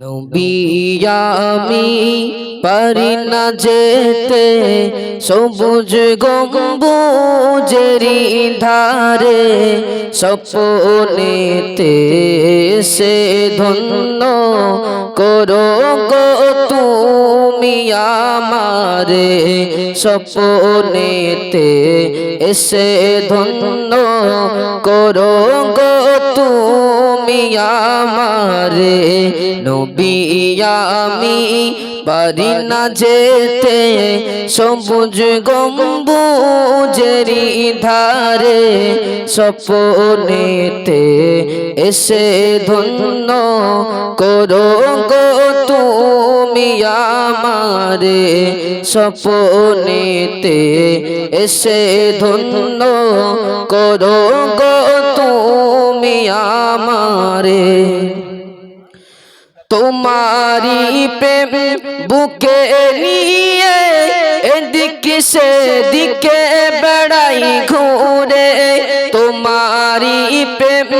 নবিয়ামি পারি না যেতে, সবুজ গম্বুজেরি ধারে সপনেতে সে ধন্য করো গো তুমি আমারে সপনেতে এসে ধন্য করো গো তুমি আমারে নবী আমি। পারি না যেতে সবুজ গম্বুজেরি ধারে সপনেতে এসে ধন্য করো গো তুমি সপনেতে এসে ধন্য করো গো তুমি আমারে তোমারি প্রেম বুকে নিয়ে এদিকে সে দিকে বেড়াই ঘুরে তোমারি প্রেম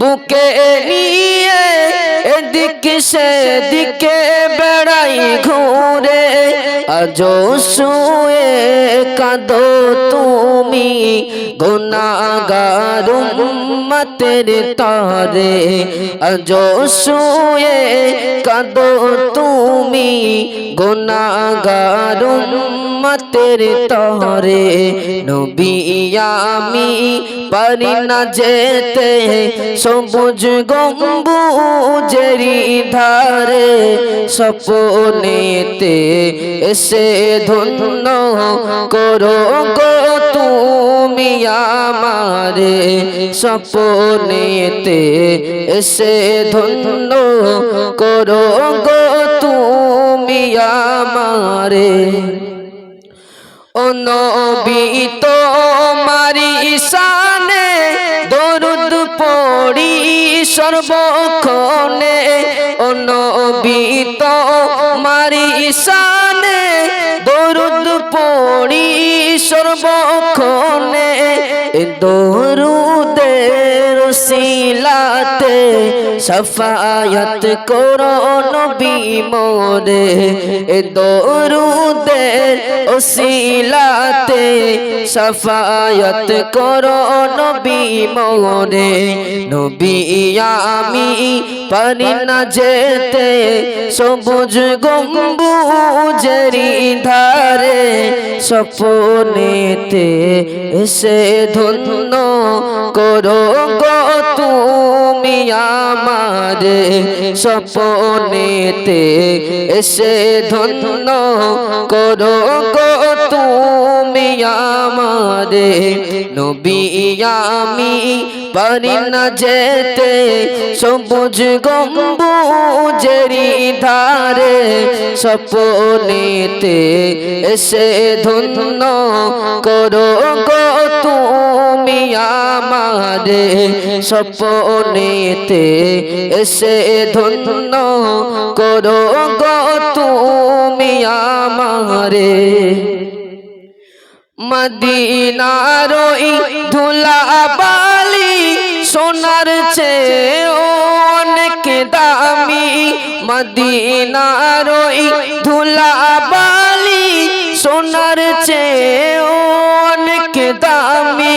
বুকে নিয়ে এদিকে সে দিকে বেড়াই ঘুরে। আজ শুয়ে কাঁদো তুমি গুনাগার উম্মতের তরে। আজ শুয়ে কাঁদো তুমি গুনাগার উম্মতের তরে নবী আমি পারি না যেতে। সবুজ গম্বুজেরি ধারে সপনেতে এসে ধন্য করো গো তুমি আমারে। সপনেতে এসে ধন্য করো গো তুমি আমারে। ও নবী তোমারি ঈশানে দরুদ পড়ি সর্বক্ষণে। ও নবী তোমারি ঈশানে দরুদ পড়ি সর্বক্ষণে। সিলাতে সফায়ত করো নবী মোরে এ দরুদের ওসিলাতে সফায়ত করো নবী মোরে নবী আমি পারি না যেতে সবুজ গম্বুজেরি ধারে সপনেতে এসে ধন্য করো গো তুমি আমার সপনেতে এসে ধন্য করো গো আমারে নবী আমি পারি না যেতে, সবুজ গম্বুজেরি ধারে সপনেতে এসে ধন্য করো গো তুমি সপনেতে এসে ধন্য করো গো তুমি আমারে। মদিনার ধুলা বালি সোনার চেয়ে অনেক দামি। মদিনার ধুলা বালি সোনার চেয়ে অনেক দামি।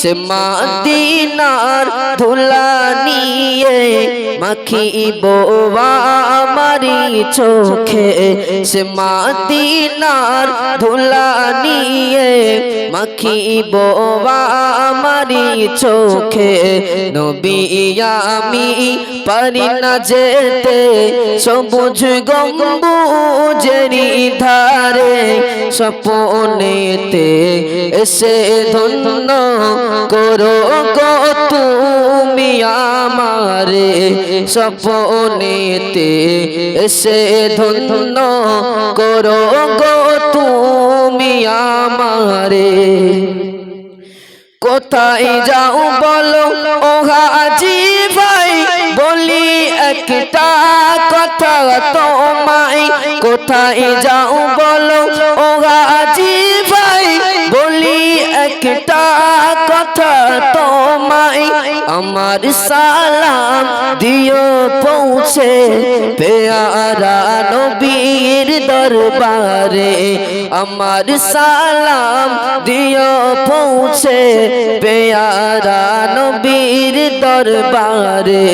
সে মদিনার ধুলা নিয়ে মাখিব আমারি চোখে। সে মদিনার ধুলা নিয়ে মাখিব আমারি চোখে। নবী, আমি পারি না যেতে, সবুজ গম্বুজেরি ধারে সপনেতে এসে ধন্য করো গো তুমি আমারে সপনেতে এসে ধন্য করো গো তুমি আমারে। কোথায় যাও বলো ও হাজি ভাই বলি একটা কথা তোমায়। কোথায় যাও বলো ও হাজি ভাই একটা কথা তোমায় আমার সালাম দিও, পৌঁছে পেয়ারা নবীর দরবারে। আমার সালাম দিও, পৌঁছে পেয়ারা নবীর দরবারে।